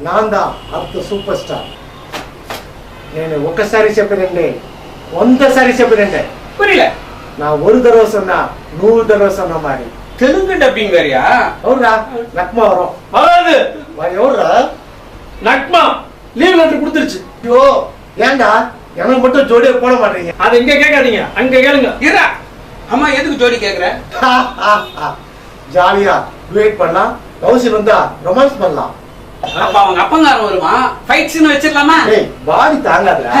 నాందా అంత super star నేను ఒక్కసారి చెప్పినండి వంద సారి చెప్పినండి புரியல నా ஒரு தடவை சொன்னா நூறு தடவை சொன்ன மாதிரி தெலுங்கு டப்பிங் வேறயா எவ்வளோடா நக்மா வரும் வராது வா- எவ்வளோடா நக்மா லீவ் லெட்டர் கொடுத்துருச்சு ஐயோ ஏன்டா எனக்கு மட்டும் ஜோடியா போட மாட்டீங்க அதை இங்க கேட்காதீங்க அங்க கேளுங்க இருடா அம்மா எதுக்கு ஜோடி கேக்குற ஜாலியா வெயிட் பண்ணலாம் அவசியம் வந்தா ரொமான்ஸ் பண்ணலாம் அப்ப அவங்க அப்பங்காரன் வருவான் ஃபைட் சீன் வச்சிடலாமா டேய் பாடி தாங்காதுடா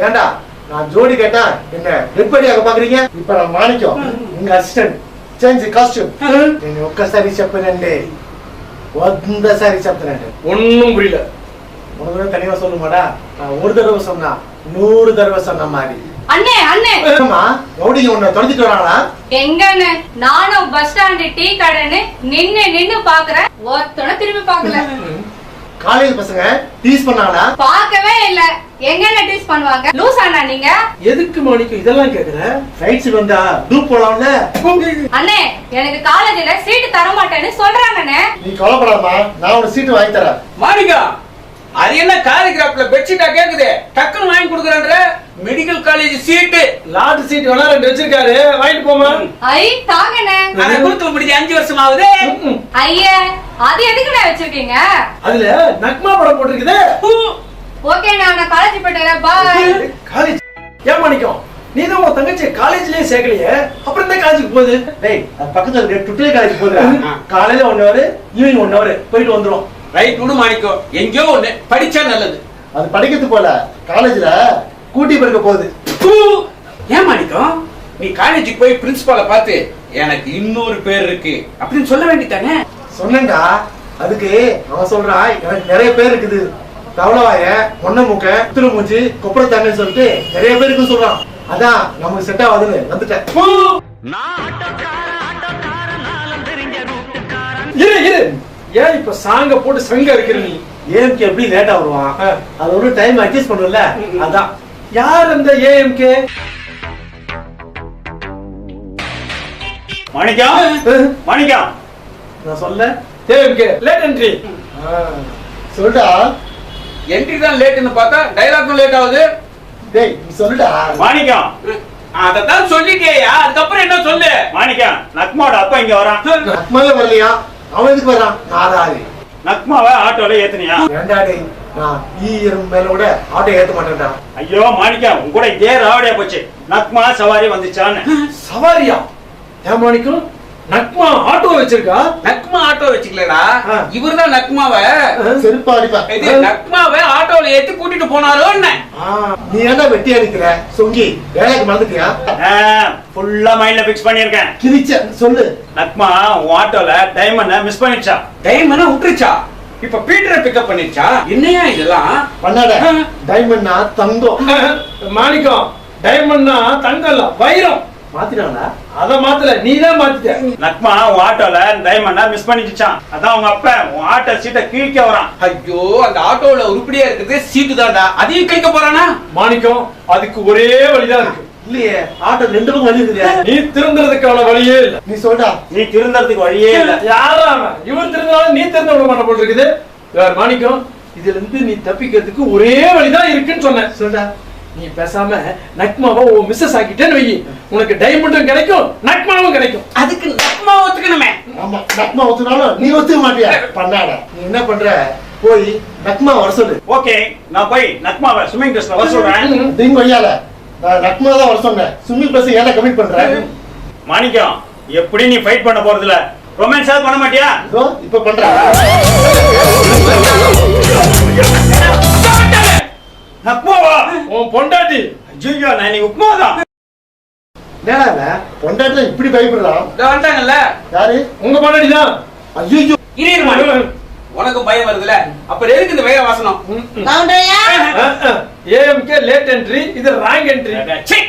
ஏன்டா நான் ஜோடி கேட்டா என்ன ரெப்படியாக பாக்குறீங்க இப்ப நான் மாணிக்கம் உங்க అసిస్టెంట్ చేంజ్ కాస్ట్యూమ్ నేను ఒక్కసారి చెప్పానండి వందసారి చెప్తానండి ஒண்ணும் புரியல ஒரு தடவை தனியா சொல்லுமாடா நான் ஒரு தடவை சொன்னா நூறு தடவை சொன்ன மாதிரி அண்ணே அண்ணே ஏம்மா ரவுடிங்க உன்னை தொலைச்சிட்டு வராங்களா எங்கண்ணே நானும் பஸ் ஸ்டாண்டு டீ கடைன்னு நின்னு நின்னு பாக்குறேன் ஒருத்தன திரும்பி பாக்கல காலேஜ் பசங்க டீஸ் பண்ணாங்களா? பார்க்கவே இல்ல. எங்கண்ணே டீஸ் பண்ணுவாங்க? லூஸ் அண்ணா நீங்க? எதுக்கு மாணிக்கம் இதெல்லாம் கேக்குற? ரைட்ஸ் வந்தா டூப் போலாம்ல? அண்ணே எனக்கு காலேஜ்ல சீட்டு தர மாட்டேன்னு சொல்றாங்கண்ணே. நீ கவலைப்படாதம்மா நான் ஒரு சீட்டு வாங்கி தரேன். மாணிக்கா அது என்ன காலிகிராப்ல பெட்ஷீட்டா கேக்குது? டக்குன்னு வாங்கி கொடுக்குறேன்ற medical college seat lot seat வேணா ரெண்டு வச்சிருக்காரு. வாங்கிட்டு போமா ஐ தாங்கண்ணே. அதை கொடுத்து முடிஞ்சு அஞ்சு வருஷம் ஆகுது. ஐயா அது எதுக்குண்ணே வச்சிருக்கீங்க? அதுல நக்மா படம் போட்டிருக்குதே. ஓகே நான் காலேஜ் போயிட்டு பாய் காலேஜ் ஏன் மாணிக்கம் நீ தான் உன் தங்கச்சி காலேஜ்லயே சேர்க்கலையே. அப்புறம் இந்த காலேஜுக்கு போகுது? டேய் அது பக்கத்துல இருக்க டுட்டே காலேஜ் ஆ. காலையில one hour evening one hour போயிட்டு வந்துரும் ரைட் விடு மாணிக்கம் எங்கேயோ ஒண்ணு. படிச்சா நல்லது. அது படிக்கிறது போல. காலேஜ்ல கூட்டி பிறக்க போகுது! ஏன் மாணிக்கம் நீ காலேஜுக்கு போய் பிரின்சிபால பார்த்து எனக்கு இன்னொரு பேர் இருக்கு. அப்படின்னு சொல்ல வேண்டியதானே? சொன்னேன்டா. அதுக்கு அவன் சொல்றான் எனக்கு நிறைய பேர் இருக்குது. தவளவாய மொன்ன மூக்க திருமூச்சு கொப்பரத்தாங்கன்னு சொல்லிட்டு நிறைய பேருக்கு சொல்றான். அதான் நமக்கு செட் ஆகாதுன்னு வந்துட்டேன். ஏன் இப்ப சாங்க போட்டு சங்க இருக்கிற நீ? ஏஎம்கே எப்படி லேட்டா வருவான். அது ஒரு டைம் அட்ஜஸ்ட் பண்ணும்ல? அதான். யார் அந்த ஏஎம்கே மாணிக்கம்? மாணிக்கம்? நான் சொல்ல ஏஎம்கே லேட் என்ட்ரி ஆ, சொல்லுடா. என்ட்ரி தான் லேட்னு பார்த்தா டைலாக்கும் லேட் ஆகுது. டேய் சொல்லுடா. மாணிக்கம்? அதத்தான் சொல்லிட்டேயா? அதுக்கப்புறம் என்ன சொல்லு? மாணிக்கம் நக்மாவோட அப்பா இங்க வரான். அக்மாவே வரலையா? அவன் எதுக்கு வர்றான்? நாதாரி நக்மாவை ஆட்டோல ஏத்துனியா? டேய் நான் ஈ எறும்பு மேல கூட ஆட்டோ ஏத்த மாட்டேன்டா. ஐயோ மாணிக்கம் உன் கூட இதே ராவடியா போச்சு. நக்மா சவாரி வந்துச்சான்னு. சவாரியா? ஏன் மாணிக்கம்? நக்மா ஆட்டோ வச்சிருக்கா? நக்மா ஆட்டோ வச்சுக்கலடா. இவர்தான் நக்மாவை. செருப்பா அடிப்பேன் இது நக்மாவை ஆட்டோல ஏத்தி கூட்டிட்டு போனாரோ என்ன? நீ என்ன வெட்டி அடிக்கிற? சொங்கி வேலைக்கு மறந்துட்டியா? ஃபுல்லா மைண்ட்ல பிக்ஸ் பண்ணிருக்கேன் கிழிச்ச சொல்லு. நக்மா உன் ஆட்டோல டைமண்ட மிஸ் பண்ணிடுச்சா? டைமனா விட்டுருச்சா இப்ப பீட்டரை பிக்கப் பண்ணிருச்சா என்னையா இதெல்லாம்? பண்ணாட டைமண்ட்னா தங்கம். மாணிக்கம் டைமண்ட்னா தங்கம் இல்ல வைரம். மாத்தினாங்களா அத மாத்தல நீ தான் மாத்திட்ட. நக்மா உன் ஆட்டோல டைமண்ட மிஸ் பண்ணிடுச்சான் அதான் உங்க அப்பா உன் ஆட்டோ சீட்டை கீழ்க்க வரான். ஐயோ அந்த ஆட்டோல உருப்படியா இருக்குது சீட்டு தான்டா. அதையும் கேட்க போறானா? மாணிக்கம் அதுக்கு ஒரே வழிதான் இருக்கு. இல்லையே ஆட்டோ ரெண்டு பக்கம் வலி இருக்குதே. நீ திருந்துறதுக்கான வழியே இல்ல. நீ சொல்டா. நீ திருந்தறதுக்கு வழியே இல்ல. யாரா? இவன் திருந்தாலும் நீ திருந்த விட மாட்ட போல் இருக்குது மாணிக்கம்? இதுல இருந்து நீ தப்பிக்கிறதுக்கு ஒரே வழிதான் இருக்குன்னு சொன்னேன். சொல்டா. நீ பேசாம நக்மாவை உன் மிஸ்ஸஸ் ஆக்கிட்டேன்னு வை. உனக்கு டைமண்டும் கிடைக்கும் நக்மாவும் கிடைக்கும். அதுக்கு நக்மா ஒத்துக்கணுமே. ஆமா நக்மா ஒத்துனாலும் நீ ஒத்துக்க மாட்டியா? பண்ணாட நீ என்ன பண்ற? போய் நக்மா வர சொல்லு. ஓகே நான் போய் நக்மாவை ஸ்விம்மிங் ட்ரெஸ்ல வர சொல்றேன். திங் கொய்யால நான் நக்மா தான் வர சொன்னேன். ஸ்விம்மிங் பஸ் ஏன்டா கமிட் பண்ற மாணிக்கம் எப்படி நீ ஃபைட் பண்ண போறது இல்ல ரொமான்ஸ் பண்ண மாட்டியா? இப்ப பண்ற உன் பொண்டாட்டி. ஐயோ நான் நீ உப்மா தான் என்னடா இவன்? பொண்டாட்டில இப்படி பயப்படுறான் வந்துட்டாங்கல்ல? யாரு? உங்க பொண்டாட்டி தான். ஐயோ இரு. உனக்கும் பயம் வருதுல அப்புறம் எதுக்கு இந்த வைர வாசனம்? ஏஎம்கே லேட் என்ட்ரி இது ராங் என்ட்ரி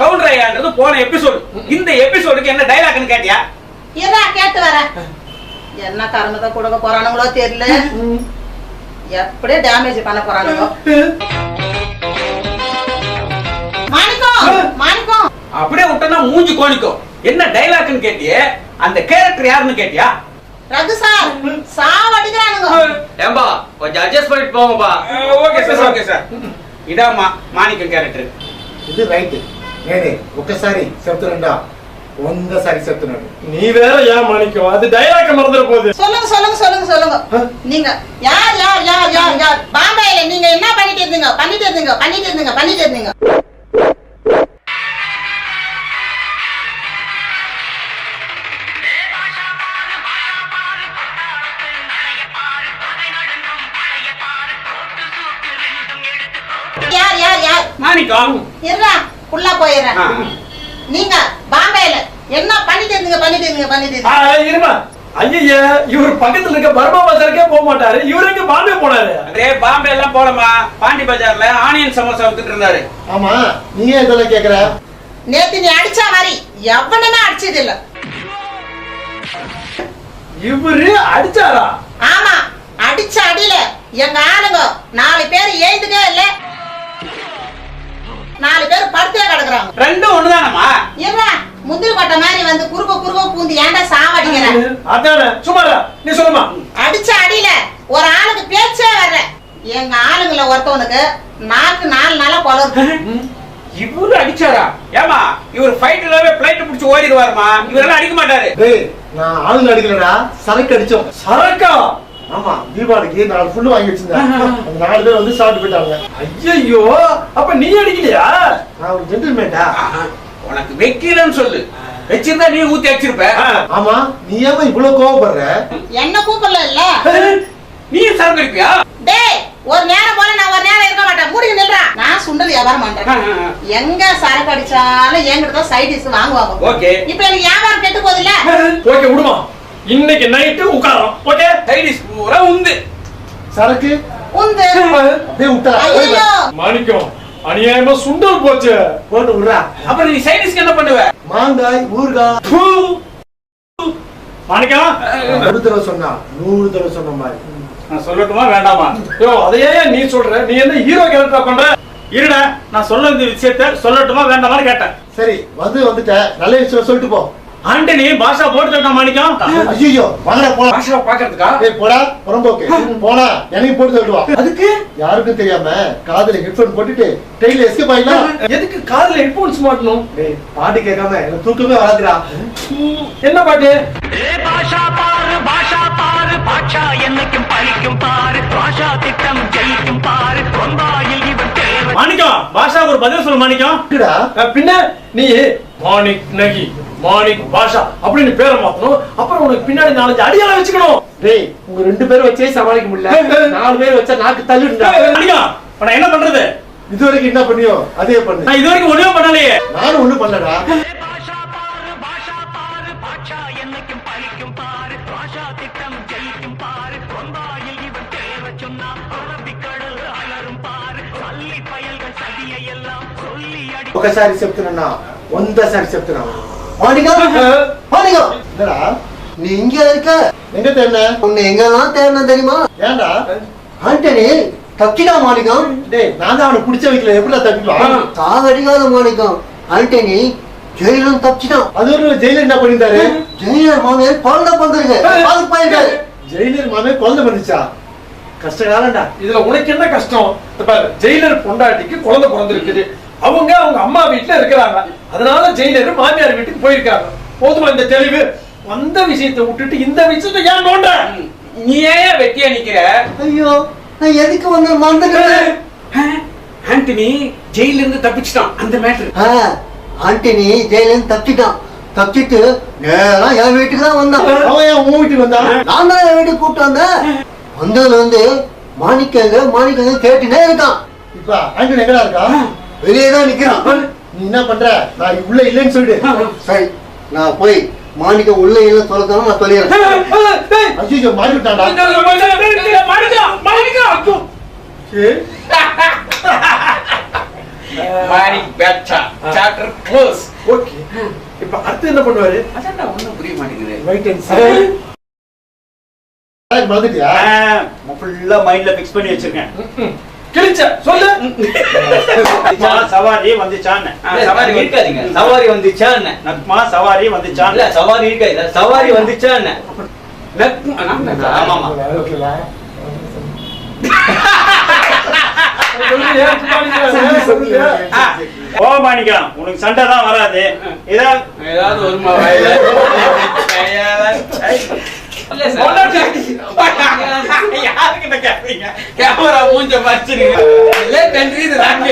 கவுண்டர் ஐயான்றது போன எபிசோடு இந்த எபிசோடுக்கு என்ன டைலாக்னு கேட்டியா? இருடா கேட்டு வரேன் என்ன கருமத்தை கொடுக்க போறானுங்களோ தெரியல. எப்படியே டேமேஜ் பண்ண போறானுங்களோ? மாணிக்கம் மாணிக்கம் அப்படியே விட்டனா மூஞ்சி கோணிக்கும் என்ன டைலாக்னு கேட்டியே அந்த கேரக்டர் யாருன்னு கேட்டியா ரகு சார் சாவடிக்கிறானுங்க ஏம்பா கொஞ்சம் அட்ஜஸ்ட் பண்ணிட்டு போங்கப்பா ఓకే సార్ ఓకే సార్ ఇదా మా మాణిక్యం క్యారెక్టర్ ఇది రైట్ నేనే ఒక్కసారి చెప్తున్నాడా వంద సారి చెప్తున్నాడు நீ வேற ஏன் மாணிக்கம் அது டைலாக் மறந்துட போகுது சொல்லுங்க சொல்லுங்க சொல்லுங்க சொல்லுங்க நீங்க யார் யார் யார் யார் யார் பாம்பேல நீங்க என்ன பண்ணிட்டு இருந்தீங்க பண்ணிட்டு இருந்தீங்க பண்ணிட்டு இருந்தீங்க பண்ணிட்டு இருந்தீங்க உள்ள போயிடுறேன். நீங்க பாம்பேல என்ன பண்ணிட்டு இருந்தீங்க பண்ணிட்டு இருந்தீங்க பண்ணிட்டு இருந்தீங்க ஐயா இவர் பக்கத்துல இருக்க பர்மா பஜாருக்கே போக மாட்டாரு. இவரு எங்க பாம்பே போனாரு? அதே பாம்பே எல்லாம் போலமா பாண்டி பஜார்ல ஆனியன் சமோசா வித்துட்டு இருந்தாரு. ஆமா நீ ஏன் இதெல்லாம் கேக்குற? நேத்து நீ அடிச்சா மாதிரி எவனுமே அடிச்சது இல்ல. இவரு அடிச்சாரா? ஆமா அடிச்ச அடியில எங்க ஆளுங்க நாலு பேர் எழுந்துக்கே இல்ல. நாலு பேர் படுத்தே கிடக்குறாங்க. ரெண்டும் ஒண்ணுதானமா இருடா முந்திரி கொட்டை மாதிரி வந்து குறுக்க குறுக்க பூந்து ஏன்டா சாவடிக்கிற? அதானே? சும்மா. நீ சொல்லுமா. அடிச்ச அடியில ஒரு ஆளுக்கு பேச்சே வர்ற எங்க ஆளுங்கள ஒருத்தவனுக்கு நாக்கு நாலு நாளா கொலரு இவரு அடிச்சாரா? ஏமா இவர் ஃபைட்லவே பிளைட் பிடிச்சு ஓடிடுவாருமா? இவரெல்லாம் அடிக்க மாட்டாரு. டேய் நான் ஆளுங்க அடிக்கலடா. சரக்கு அடிச்சோம். சரக்கா? ஆமா தீபாவளிக்கு நாலு ஃபுல்லு வாங்கி வச்சிருந்தேன். அந்த நாலு பேர் வந்து சாப்பிட்டு போயிட்டாங்க. ஐயோ அப்ப நீ அடிக்கலையா? நான் ஒரு ஜென்டில்மேன்டா உனக்கு வைக்கலன்னு சொல்லு. வச்சிருந்தா நீ ஊத்தி அடிச்சிருப்ப. ஆமா நீ ஏமா இவ்வளவு கோவப்படுற? என்ன கூப்பிடல? இல்ல நீ சரக்கு அடிப்பியா? டேய் ஒரு நேரம் போல நான் ஒரு நேரம் இருக்க மாட்டேன். மூடிக்கு நில்றா. நான் சுண்டல் வியாபாரம் பண்றேன். எங்க சரக்கு அடிச்சாலும் என்கிட்ட தான் சைட் டிஷ் வாங்குவாங்க. ஓகே. இப்ப எனக்கு வியாபாரம் கெட்டு போகுது இல்ல ஓகே விடுமா. இன்னைக்கு நைட்டு உட்காரோம். ஓகே? சைடிஸ் பூரா உந்து சரக்கு? உந்து அப்படியே விட்டா. மாணிக்கம் அநியாயமா சுண்டல் போச்சு. போட்டு விடுறா. அப்புறம் நீ சைடிஸ்க்கு என்ன பண்ணுவ? மாங்காய் ஊறுகாய். பூ. மாணிக்கம் ஒரு தடவை சொன்னா நூறு தடவை சொன்ன மாதிரி. நான் சொல்லட்டுமா? வேண்டாமா? யோ அதையே நீ சொல்ற? நீ என்ன ஹீரோ கேரக்டரா பண்ற? இருடா நான் சொல்ல இந்த விஷயத்த சொல்லட்டுமா? வேண்டாமான்னு கேட்டேன். சரி வந்து வந்துட்ட. நல்ல விஷயம் சொல்லிட்டு போ. ஆண்டனி பாஷா போட்டு தட்டான் மாணிக்கம் ஐயோ வாங்கடா போலாம். பாஷாவை பாக்குறதுக்கா ஏய் போடா புறம்போக்கு. போனா எனக்கு போட்டு தள்ளுவா அதுக்கு? யாருக்கும் தெரியாம காதுல ஹெட்போன் போட்டுட்டு ட்ரெயின்ல எஸ்கேப் ஆயிடலாம் எதுக்கு காதுல ஹெட்போன்ஸ் மாட்டணும்? டேய் பாட்டு கேட்காம எனக்கு தூக்கமே வராதுடா. என்ன பாட்டு? ஏ பாஷா பாரு பாஷா பாரு பாட்சா என்னைக்கும் பழிக்கும் பாரு பாஷா திட்டம் ஜெயிக்கும் பாரு கொம்பாயில் இவன் தேவை மாணிக்கம் பாஷா ஒரு பதில் சொல்லு மாணிக்கம் பின்ன நீ மாணிக் நகி. மாணிக் பாஷா அப்படின்னு பேரை மாத்தணும் அப்புறம் உனக்கு பின்னாடி நாலஞ்சு அடியால வச்சுக்கணும் டேய் உங்க ரெண்டு பேரும் வச்சே சமாளிக்க முடியல நாலு பேர் வச்சா நாக்கு தள்ளிடுடா மாணிக்கம் இப்ப நான் என்ன பண்றது இது வரைக்கும் என்ன பண்ணியோ அதே பண்ணு நான் இது வரைக்கும் ஒண்ணுமே பண்ணலையே நானும் ஒண்ணும் பண்ணலடா ஏ பாஷா பாரு பாஷா பாரு பாட்சா என்னைக்கும் பழிக்கும் பாரு பாஷா திட்டம் ஜெயிக்கும் பாரு கொம்பாயில் இவன் தேவை சொன்னா அரபிக்கடல் அலரும் பாரு சல்லி பயல்கள் சதியை எல்லாம் சொல்லி அடி ఒకసారి చెప్తున్నా వందసారి చెప్తున్నా மாணிக்கம் மாணிக்கம் என்னடா? நீ இங்க இருக்க. எங்க தேடின? உன்னை எங்கெல்லாம் தேடணும் தெரியுமா? ஏன்டா? ஆண்டனி தப்பிடா மாணிக்கம். டேய் நான் தான் அவனை பிடிச்ச வைக்கல எப்படிடா தப்பிக்கலாம் சாவடிக்காத மாணிக்கம். ஆண்டனி ஜெயிலும் தப்பிச்சிட்டான். அது ஒரு ஜெயிலர் என்ன பண்ணிருந்தாரு? ஜெயிலர் மாமியார் குழந்தை பந்திருக்கு பால் பாயிருக்காரு ஜெயிலர் மாமே குழந்தை வந்துச்சா கஷ்டகாலம்டா. இதுல உனக்கு என்ன கஷ்டம்? ஜெயிலர் பொண்டாட்டிக்கு குழந்தை பிறந்திருக்குது. அவங்க அவங்க அம்மா வீட்டுல இருக்கிறாங்க. அதனால ஜெயிலர் மாமியார் வீட்டுக்கு போயிருக்காங்க. போதுமா இந்த தெளிவு? வந்த விஷயத்தை விட்டுட்டு இந்த விஷயத்தை ஏன் நோண்ட? நீ ஏன் வெட்டியா நிக்கிற? ஐயோ நான் எதுக்கு வந்து மறந்துட்டேன் ஆ, ஆண்டனி ஜெயில இருந்து தப்பிச்சிட்டான் அந்த மேட்டர் ஆண்டனி ஜெயிலும் தப்பிச்சிட்டான் தப்பிச்சிட்டு நேரா என் வீட்டுக்கு தான் வந்தான். அவன் ஏன் உன் வீட்டுக்கு வந்தான்? நான் தான் என் வீட்டுக்கு கூப்பிட்டு வந்தேன். வந்ததுல வந்து மாணிக்கங்க மாணிக்கங்க கேட்டுனே இருக்கான். இப்ப ஆண்டனி எங்கடா இருக்கா? வெளியே தான் நிக்கிறான். நீ என்ன பண்ற? நான் உள்ள இல்லைன்னு சொல்லிடு. சரி நான் போய் மாணிக்கம் உள்ள இல்ல சொல்லத்தாலும் நான் சொல்லிடுறேன். ஐயோ மாறி சரி. மாணிக் பேச்சா சாப்டர் க்ளோஸ் ஓகே. இப்ப இப்ப அடுத்து என்ன பண்ணுவாரு? அதான் ஒண்ணும் புரிய மாட்டேங்குது. வெயிட் அண்ட் சீ மறந்துட்டியா? ஃபுல்லா மைண்ட்ல ஃபிக்ஸ் பண்ணி வச்சிருக்கேன். கிழிச்ச சொல்லு. சவாரி வந்துச்சான்னு. சவாரி இருக்காதீங்க. சவாரி வந்துச்சா என்ன நக்மா சவாரி வந்துச்சான்னு. இல்ல சவாரி இருக்காது. சவாரி வந்துச்சா என்ன நக்- நான் ஆமா. ஆமா சொல்லுங்க, சும்மா நிக்கிறேன். சொல்லுங்க. ஓ மாணிக்கம் உனக்கு சண்டை தான் வராது. இதா ஏதாவது வருமா வாயில யாருக்கிட்ட கேக்குறீங்க? கேமரா மூஞ்ச மறைச்சிருங்க இல்ல நன்றி இது நான்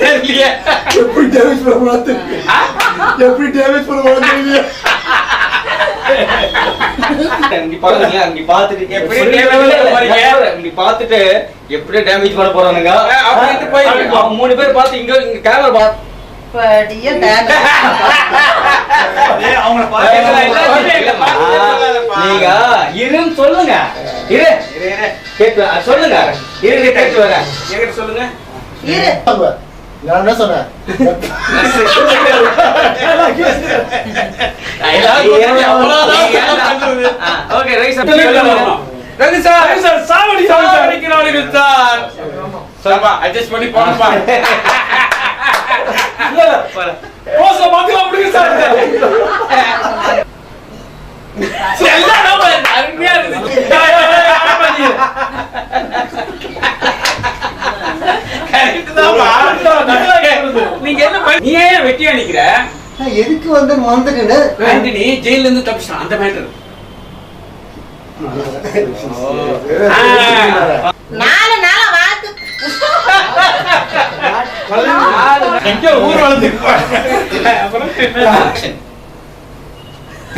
தெரியலையே. எப்படி டேமேஜ் பண்ண போறாது எப்படி டேமேஜ் பண்ண பாருங்க இங்க பாத்துட்டு எப்படி டேமேஜ் பண்ண போறானுங்க? மூணு பேர் பார்த்து இங்க கேமரா பா படிய. நீங்க இருன்னு சொல்லுங்க. இரு. கேட்டு சொல்லுங்க. இரு கேட்டு என்கிட்ட சொல்லுங்க. இரு. நான் என்ன சொன்னேன்? Okay Ravi sir. Ravi sir. சாவடி சாவடிக்கிறார்கள் சார். சார்பா அட்ஜஸ்ட் பண்ணி போனப்பா அப்படிங்க சார். எல்லாம் நம்ம அருமையா இருந்துச்சு. நீங்க என்ன பண்ணி- நீ ஏன் வெட்டியா நிக்கிற நான் எதுக்கு வந்து வந்துட்டேன்னு. ஆண்டனி ஜெயில இருந்து தப்பிச்சான் அந்த மேட்டர் எங்க ஊர் வளர்ந்து அப்புறம்